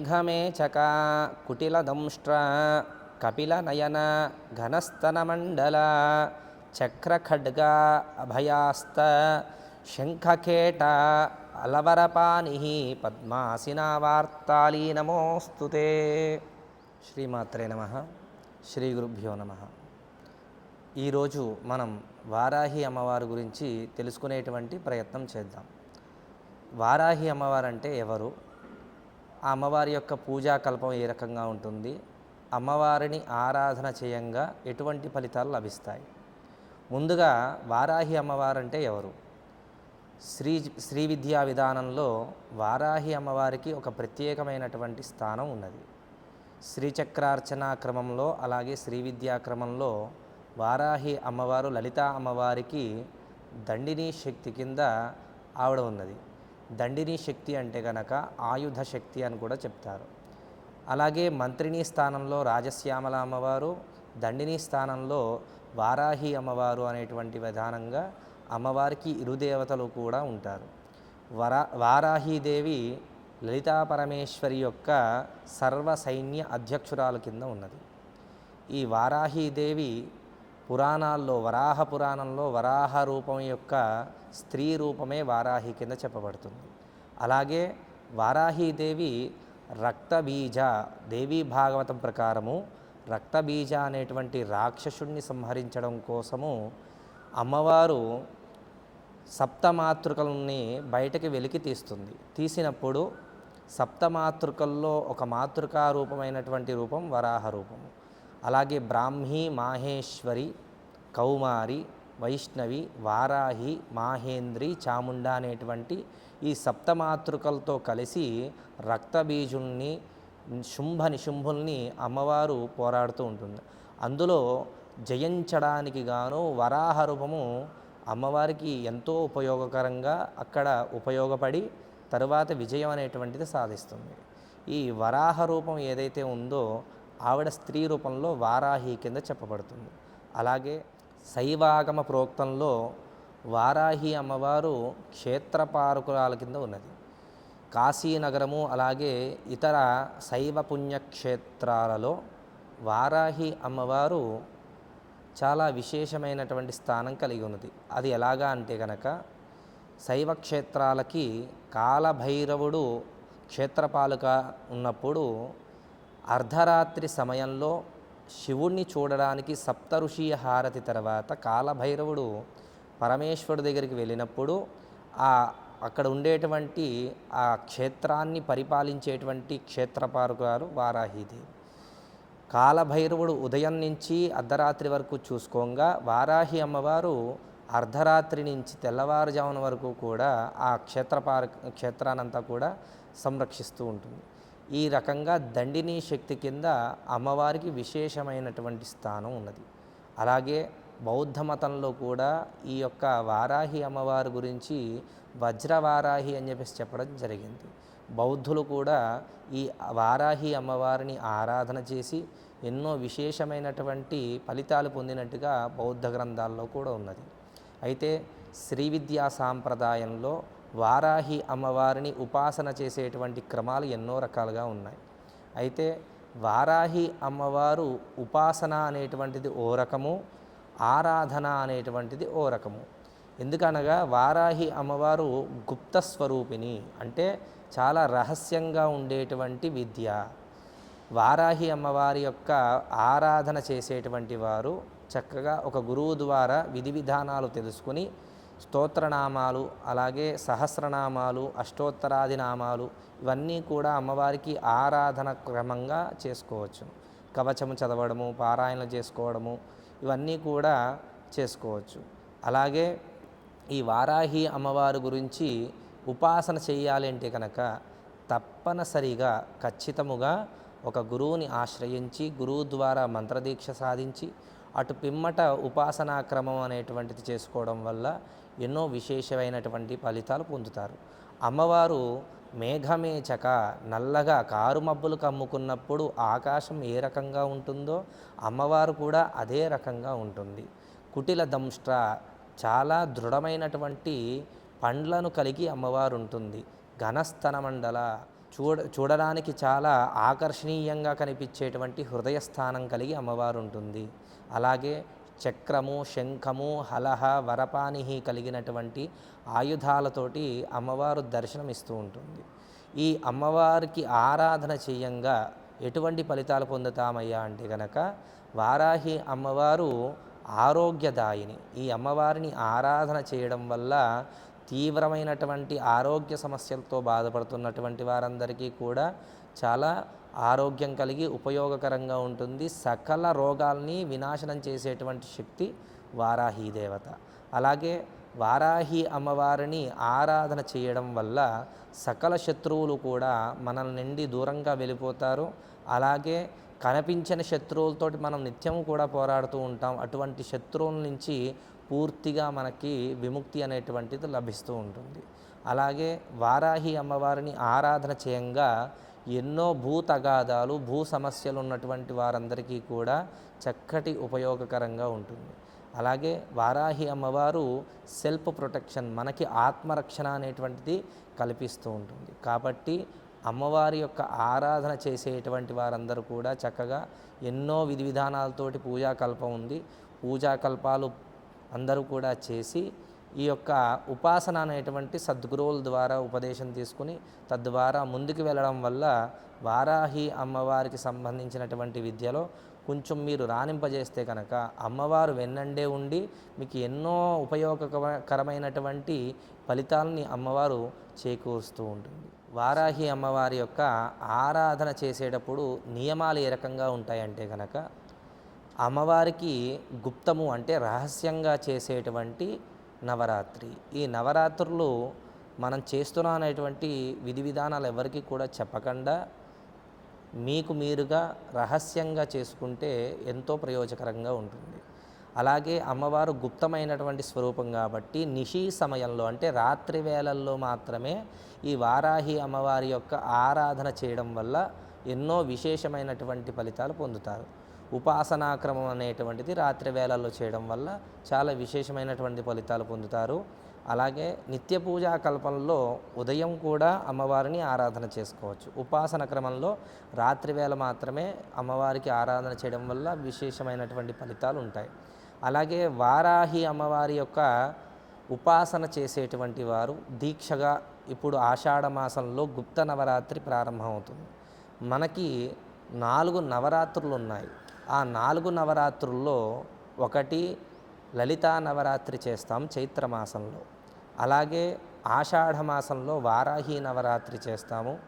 మేఘమేచక కుటిలదంష్ట్ర కపిలనయన ఘనస్తనమండల చక్రఖడ్గ అభయాస్త శంఖకేట అలవరపాని పద్మాసినావార్తాళీ నమోస్తు శ్రీమాత్రే నమ. శ్రీ గురుభ్యో నమ. ఈరోజు మనం వారాహి అమ్మవారి గురించి తెలుసుకునేటువంటి ప్రయత్నం చేద్దాం. వారాహి అమ్మవారు అంటే ఎవరు? ఆ అమ్మవారి యొక్క పూజా కల్పం ఏ రకంగా ఉంటుంది? అమ్మవారిని ఆరాధన చేయంగా ఎటువంటి ఫలితాలు లభిస్తాయి? ముందుగా వారాహి అమ్మవారు అంటే ఎవరు? శ్రీ శ్రీ విద్యా విధానంలో వారాహి అమ్మవారికి ఒక ప్రత్యేకమైనటువంటి స్థానం ఉన్నది. శ్రీచక్రార్చన క్రమంలో అలాగే శ్రీ విద్యా క్రమంలో వారాహి అమ్మవారు లలితా అమ్మవారికి దండిని శక్తి కింద ఆవిడ ఉన్నది. దండిని శక్తి అంటే కనుక ఆయుధ శక్తి అని కూడా చెప్తారు. అలాగే మంత్రిని స్థానంలో రాజశ్యామల అమ్మవారు దండిని స్థానంలో వారాహి అమ్మవారు అనేటువంటి విధానంగా అమ్మవారికి ఇరుదేవతలు కూడా ఉంటారు. వరా వారాహీదేవి లలితా పరమేశ్వరి యొక్క సర్వ సైన్య అధ్యక్షురాలు కింద ఉన్నది. ఈ వారాహీదేవి పురాణాల్లో వరాహ పురాణంలో వరాహ రూపం యొక్క స్త్రీ రూపమే వారాహి కింద చెప్పబడుతుంది. అలాగే వారాహీదేవి రక్తబీజ దేవీ భాగవతం ప్రకారము రక్తబీజ అనేటువంటి రాక్షసుణ్ణి సంహరించడం కోసము అమ్మవారు సప్తమాతృకల్ని బయటకి వెలికి తీస్తుంది. తీసినప్పుడు సప్తమాతృకల్లో ఒక మాతృకా రూపమైనటువంటి రూపం వరాహ రూపము. అలాగే బ్రాహ్మీ మాహేశ్వరి కౌమారి వైష్ణవి వారాహి మాహేంద్రి చాముండ అనేటువంటి ఈ సప్తమాతృకలతో కలిసి రక్తబీజుల్ని శుంభ నిశుంభుల్ని అమ్మవారు పోరాడుతూ ఉంటుంది. అందులో జయించడానికి గాను వరాహ రూపము అమ్మవారికి ఎంతో ఉపయోగకరంగా అక్కడ ఉపయోగపడి తరువాత విజయం అనేటువంటిది సాధిస్తుంది. ఈ వరాహ రూపం ఏదైతే ఉందో ఆవిడ స్త్రీ రూపంలో వారాహి కింద చెప్పబడుతుంది. అలాగే శైవాగమ ప్రోక్తంలో వారాహి అమ్మవారు క్షేత్రపారకురాల కింద ఉన్నది. కాశీనగరము అలాగే ఇతర శైవ పుణ్యక్షేత్రాలలో వారాహి అమ్మవారు చాలా విశేషమైనటువంటి స్థానం కలిగి ఉన్నది. అది ఎలాగా అంటే కనుక శైవ క్షేత్రాలకి కాలభైరవుడు క్షేత్రపాలుక ఉన్నప్పుడు అర్ధరాత్రి సమయంలో శివుణ్ణి చూడడానికి సప్తఋషి హారతి తర్వాత కాలభైరవుడు పరమేశ్వరుడి దగ్గరికి వెళ్ళినప్పుడు ఆ అక్కడ ఉండేటువంటి ఆ క్షేత్రాన్ని పరిపాలించేటువంటి క్షేత్రపాలకురాలు వారాహిదేవి. కాలభైరవుడు ఉదయం నుంచి అర్ధరాత్రి వరకు చూసుకోగా వారాహి అమ్మవారు అర్ధరాత్రి నుంచి తెల్లవారుజామున వరకు కూడా ఆ క్షేత్రపార క్షేత్రానంతా కూడా సంరక్షిస్తూ ఉంటుంది. ఈ రకంగా దండిని శక్తి కింద అమ్మవారికి విశేషమైనటువంటి స్థానం ఉన్నది. అలాగే బౌద్ధ మతంలో కూడా ఈ యొక్క వారాహి అమ్మవారి గురించి వజ్రవారాహి అని చెప్పేసి చెప్పడం జరిగింది. బౌద్ధులు కూడా ఈ వారాహి అమ్మవారిని ఆరాధన చేసి ఎన్నో విశేషమైనటువంటి ఫలితాలు పొందినట్టుగా బౌద్ధ గ్రంథాల్లో కూడా ఉన్నది. అయితే శ్రీ విద్యా సాంప్రదాయంలో వారాహి అమ్మవారిని ఉపాసన చేసేటువంటి క్రమాలు ఎన్నో రకాలుగా ఉన్నాయి. అయితే వారాహి అమ్మవారు ఉపాసన అనేటువంటిది ఓ రకము ఆరాధన అనేటువంటిది ఓ రకము. ఎందుకనగా వారాహి అమ్మవారు గుప్త స్వరూపిణి అంటే చాలా రహస్యంగా ఉండేటువంటి విద్య. వారాహి అమ్మవారి యొక్క ఆరాధన చేసేటువంటి వారు చక్కగా ఒక గురువు ద్వారా విధి విధానాలు తెలుసుకుని స్తోత్రనామాలు అలాగే సహస్రనామాలు అష్టోత్తరాది నామాలు ఇవన్నీ కూడా అమ్మవారికి ఆరాధన క్రమంగా చేసుకోవచ్చు. కవచము చదవడము పారాయణలు చేసుకోవడము ఇవన్నీ కూడా చేసుకోవచ్చు. అలాగే ఈ వారాహి అమ్మవారి గురించి ఉపాసన చేయాలి అంటే కనుక తప్పనిసరిగా ఖచ్చితముగా ఒక గురువుని ఆశ్రయించి గురువు ద్వారా మంత్రదీక్ష సాధించి అటు పిమ్మట ఉపాసనా క్రమం అనేటువంటిది చేసుకోవడం వల్ల ఎన్నో విశేషమైనటువంటి ఫలితాలు పొందుతారు. అమ్మవారు మేఘమేచక నల్లగా కారు మబ్బులు కమ్ముకున్నప్పుడు ఆకాశం ఏ రకంగా ఉంటుందో అమ్మవారు కూడా అదే రకంగా ఉంటుంది. కుటిల దంష్ట్ర చాలా దృఢమైనటువంటి పండ్లను కలిగి అమ్మవారు ఉంటుంది. ఘనస్తన మండల చూడ చూడడానికి చాలా ఆకర్షణీయంగా కనిపించేటువంటి హృదయస్థానం కలిగి అమ్మవారు ఉంటుంది అలాగే చక్రము శంఖము హలహ వరపానిహి కలిగినటువంటి ఆయుధాలతోటి అమ్మవారు దర్శనమిస్తూ ఉంటుంది. ఈ అమ్మవారికి ఆరాధన చేయంగా ఎటువంటి ఫలితాలు పొందుతామయ్యా అంటే గనక వారాహి అమ్మవారు ఆరోగ్యదాయిని. ఈ అమ్మవారిని ఆరాధన చేయడం వల్ల తీవ్రమైనటువంటి ఆరోగ్య సమస్యలతో బాధపడుతున్నటువంటి వారందరికీ కూడా చాలా ఆరోగ్యం కలిగి ఉపయోగకరంగా ఉంటుంది. సకల రోగాల్ని వినాశనం చేసేటువంటి శక్తి వారాహి దేవత. అలాగే వారాహి అమ్మవారిని ఆరాధన చేయడం వల్ల సకల శత్రువులు కూడా మన నుండి దూరంగా వెళ్ళిపోతారు. అలాగే కనిపించిన శత్రువులతోటి మనం నిత్యం కూడా పోరాడుతూ ఉంటాం. అటువంటి శత్రువుల నుంచి పూర్తిగా మనకి విముక్తి అనేటువంటిది లభిస్తూ ఉంటుంది. అలాగే వారాహి అమ్మవారిని ఆరాధన చేయంగా ఎన్నో భూ తగాదాలు భూ సమస్యలు ఉన్నటువంటి వారందరికీ కూడా చక్కటి ఉపయోగకరంగా ఉంటుంది. అలాగే వారాహి అమ్మవారు సెల్ఫ్ ప్రొటెక్షన్ మనకి ఆత్మరక్షణ అనేటువంటిది కల్పిస్తూ ఉంటుంది. కాబట్టి అమ్మవారి యొక్క ఆరాధన చేసేటువంటి వారందరూ కూడా చక్కగా ఎన్నో విధి విధానాలతోటి పూజాకల్పం ఉంది. పూజాకల్పాలు అందరూ కూడా చేసి ఈ యొక్క ఉపాసన అనేటువంటి సద్గురువుల ద్వారా ఉపదేశం తీసుకుని తద్వారా ముందుకు వెళ్ళడం వల్ల వారాహి అమ్మవారికి సంబంధించినటువంటి విద్యలో కొంచెం మీరు రాణింపజేస్తే కనుక అమ్మవారు వెన్నండే ఉండి మీకు ఎన్నో ఉపయోగకరమైనటువంటి ఫలితాలని అమ్మవారు చేకూరుస్తూ ఉంటుంది. వారాహి అమ్మవారి యొక్క ఆరాధన చేసేటప్పుడు నియమాలు ఏ రకంగా ఉంటాయంటే కనుక అమ్మవారికి గుప్తము అంటే రహస్యంగా చేసేటువంటి నవరాత్రి. ఈ నవరాత్రులు మనం చేస్తున్నా అనేటువంటి విధి విధానాలు ఎవరికి కూడా చెప్పకుండా మీకు మీరుగా రహస్యంగా చేసుకుంటే ఎంతో ప్రయోజకరంగా ఉంటుంది. అలాగే అమ్మవారు గుప్తమైనటువంటి స్వరూపం కాబట్టి నిషి సమయంలో అంటే రాత్రి వేళల్లో మాత్రమే ఈ వారాహి అమ్మవారి యొక్క ఆరాధన చేయడం వల్ల ఎన్నో విశేషమైనటువంటి ఫలితాలు పొందుతారు. ఉపాసనాక్రమం అనేటువంటిది రాత్రి వేళల్లో చేయడం వల్ల చాలా విశేషమైనటువంటి ఫలితాలు పొందుతారు. అలాగే నిత్య పూజా కల్పనలో ఉదయం కూడా అమ్మవారిని ఆరాధన చేసుకోవచ్చు. ఉపాసన క్రమంలో రాత్రి వేళ మాత్రమే అమ్మవారికి ఆరాధన చేయడం వల్ల విశేషమైనటువంటి ఫలితాలు ఉంటాయి. అలాగే వారాహి అమ్మవారి యొక్క ఉపాసన చేసేటువంటి వారు దీక్షగా ఇప్పుడు ఆషాఢ మాసంలో గుప్త నవరాత్రి ప్రారంభమవుతుంది. మనకి నాలుగు నవరాత్రులు ఉన్నాయి ఆ నాలుగు నవరాత్రుల్లో ఒకటి లలితా నవరాత్రి చేస్తాం చైత్రమాసంలో అలాగే ఆషాఢ మాసంలో వారాహి నవరాత్రి చేస్తాము.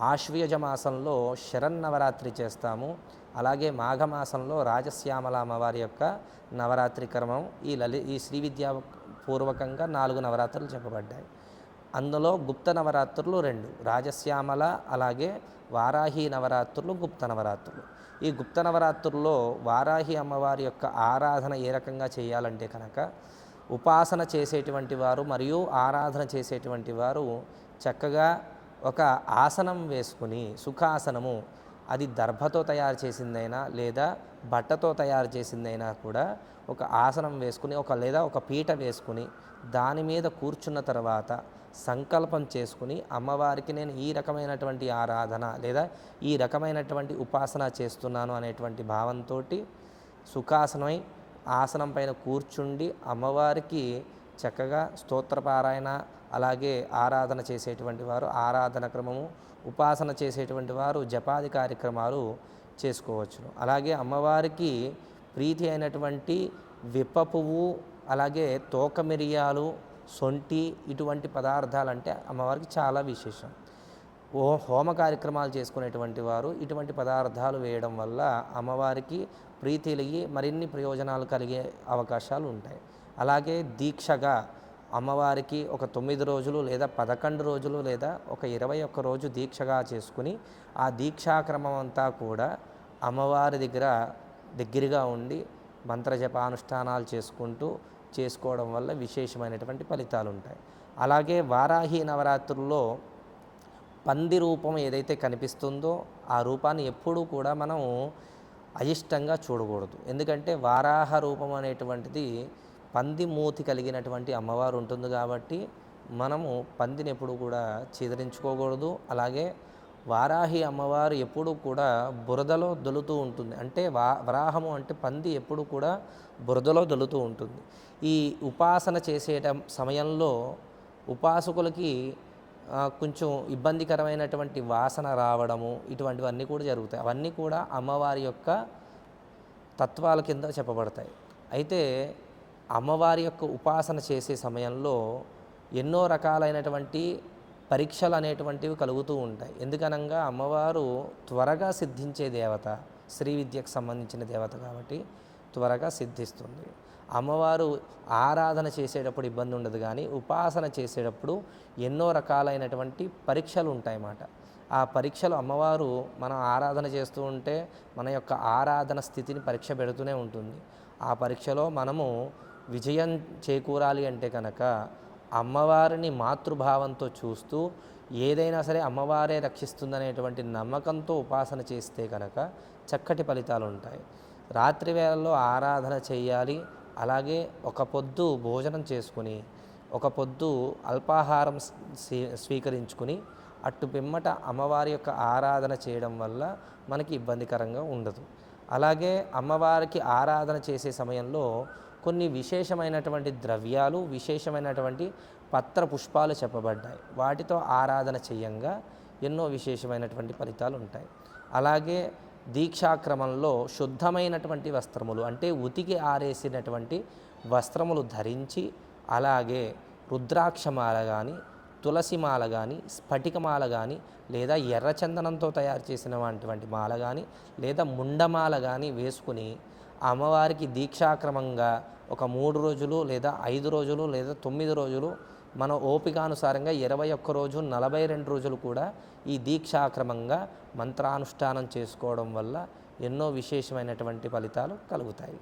ఆశ్వయుజ మాసంలో శరన్నవరాత్రి చేస్తాము. అలాగే మాఘమాసంలో రాజశ్యామల అమ్మవారి యొక్క నవరాత్రి క్రమం ఈ లలి ఈ శ్రీ విద్యా పూర్వకంగా నాలుగు నవరాత్రులు చెప్పబడ్డాయి. అందులో గుప్త నవరాత్రులు రెండు రాజశ్యామల అలాగే వారాహి నవరాత్రులు గుప్త నవరాత్రులు. ఈ గుప్త నవరాత్రుల్లో వారాహి అమ్మవారి యొక్క ఆరాధన ఏ రకంగా చేయాలంటే కనుక ఉపాసన చేసేటువంటి వారు మరియు ఆరాధన చేసేటువంటి వారు చక్కగా ఒక ఆసనం వేసుకుని సుఖాసనము అది దర్భతో తయారు చేసిందైనా లేదా బట్టతో తయారు చేసిందైనా కూడా ఒక ఆసనం వేసుకుని ఒక లేదా ఒక పీట వేసుకుని దాని మీద కూర్చున్న తర్వాత సంకల్పం చేసుకుని అమ్మవారికి నేను ఈ రకమైనటువంటి ఆరాధన లేదా ఈ రకమైనటువంటి ఉపాసన చేస్తున్నాను అనేటువంటి భావంతో సుఖాసనమై ఆసనం పైన కూర్చుండి అమ్మవారికి చక్కగా స్తోత్రపారాయణ అలాగే ఆరాధన చేసేటువంటి వారు ఆరాధన క్రమము ఉపాసన చేసేటువంటి వారు జపాది కార్యక్రమాలు చేసుకోవచ్చును. అలాగే అమ్మవారికి ప్రీతి అయినటువంటి విప్ప పువ్వు అలాగే తోకమిరియాలు సొంటి ఇటువంటి పదార్థాలు అంటే అమ్మవారికి చాలా విశేషం. ఓ హోమ కార్యక్రమాలు చేసుకునేటువంటి వారు ఇటువంటి పదార్థాలు వేయడం వల్ల అమ్మవారికి ప్రీతిలిగి మరిన్ని ప్రయోజనాలు కలిగే అవకాశాలు ఉంటాయి. అలాగే దీక్షగా అమ్మవారికి ఒక తొమ్మిది రోజులు లేదా పదకొండు రోజులు లేదా ఒక ఇరవై ఒక్క రోజు దీక్షగా చేసుకుని ఆ దీక్షాక్రమం అంతా కూడా అమ్మవారి దగ్గర దగ్గరగా ఉండి మంత్రజపానుష్ఠానాలు చేసుకుంటూ చేసుకోవడం వల్ల విశేషమైనటువంటి ఫలితాలు ఉంటాయి అలాగే వారాహి నవరాత్రుల్లో పంది రూపం ఏదైతే కనిపిస్తుందో ఆ రూపాన్ని ఎప్పుడూ కూడా మనం అయిష్టంగా చూడకూడదు. ఎందుకంటే వారాహ రూపం అనేటువంటిది పంది మూతి కలిగినటువంటి అమ్మవారు ఉంటుంది కాబట్టి మనము పందిని ఎప్పుడు కూడా చిదరించుకోకూడదు అలాగే వారాహి అమ్మవారు ఎప్పుడూ కూడా బురదలో దొలుతూ ఉంటుంది. అంటే వా వరాహము అంటే పంది ఎప్పుడు కూడా బురదలో దొలుతూ ఉంటుంది. ఈ ఉపాసన చేసేట సమయంలో ఉపాసకులకి కొంచెం ఇబ్బందికరమైనటువంటి వాసన రావడము ఇటువంటివన్నీ కూడా జరుగుతాయి. అవన్నీ కూడా అమ్మవారి యొక్క తత్వాల కింద చెప్పబడతాయి. అయితే అమ్మవారి యొక్క ఉపాసన చేసే సమయంలో ఎన్నో రకాలైనటువంటి పరీక్షలు అనేటువంటివి కలుగుతూ ఉంటాయి. ఎందుకనగా అమ్మవారు త్వరగా సిద్ధించే దేవత శ్రీ విద్యకు సంబంధించిన దేవత కాబట్టి త్వరగా సిద్ధిస్తుంది. అమ్మవారు ఆరాధన చేసేటప్పుడు ఇబ్బంది ఉండదు కానీ ఉపాసన చేసేటప్పుడు ఎన్నో రకాలైనటువంటి పరీక్షలు ఉంటాయన్నమాట. ఆ పరీక్షలు అమ్మవారు మనం ఆరాధన చేస్తూ ఉంటే మన యొక్క ఆరాధన స్థితిని పరీక్ష పెడుతూనే ఉంటుంది. ఆ పరీక్షలో మనము విజయం చేకూరాలి అంటే కనుక అమ్మవారిని మాతృభావంతో చూస్తూ ఏదైనా సరే అమ్మవారే రక్షిస్తుందనేటువంటి నమ్మకంతో ఉపాసన చేస్తే కనుక చక్కటి ఫలితాలు ఉంటాయి. రాత్రి వేళల్లో ఆరాధన చేయాలి అలాగే ఒక పొద్దు భోజనం చేసుకుని ఒక పొద్దు అల్పాహారం స్వీకరించుకుని అట్టు పిమ్మట అమ్మవారి యొక్క ఆరాధన చేయడం వల్ల మనకి ఇబ్బందికరంగా ఉండదు. అలాగే అమ్మవారికి ఆరాధన చేసే సమయంలో కొన్ని విశేషమైనటువంటి ద్రవ్యాలు విశేషమైనటువంటి పత్ర పుష్పాలు చెప్పబడ్డాయి. వాటితో ఆరాధన చేయంగా ఎన్నో విశేషమైనటువంటి ఫలితాలు ఉంటాయి. అలాగే దీక్షాక్రమంలో శుద్ధమైనటువంటి వస్త్రములు అంటే ఉతికి ఆరేసినటువంటి వస్త్రములు ధరించి అలాగే రుద్రాక్షమాల కానీ తులసిమాల కానీ స్ఫటికమాల కానీ లేదా ఎర్రచందనంతో తయారు చేసిన వంటి మాల కానీ లేదా ముండమాల కానీ వేసుకుని అమ్మవారికి దీక్షాక్రమంగా ఒక మూడు రోజులు లేదా ఐదు రోజులు లేదా తొమ్మిది రోజులు మన ఓపికానుసారంగా ఇరవై ఒక్క రోజు నలభై రెండు రోజులు కూడా ఈ దీక్షాక్రమంగా మంత్రానుష్ఠానం చేసుకోవడం వల్ల ఎన్నో విశేషమైనటువంటి ఫలితాలు కలుగుతాయి.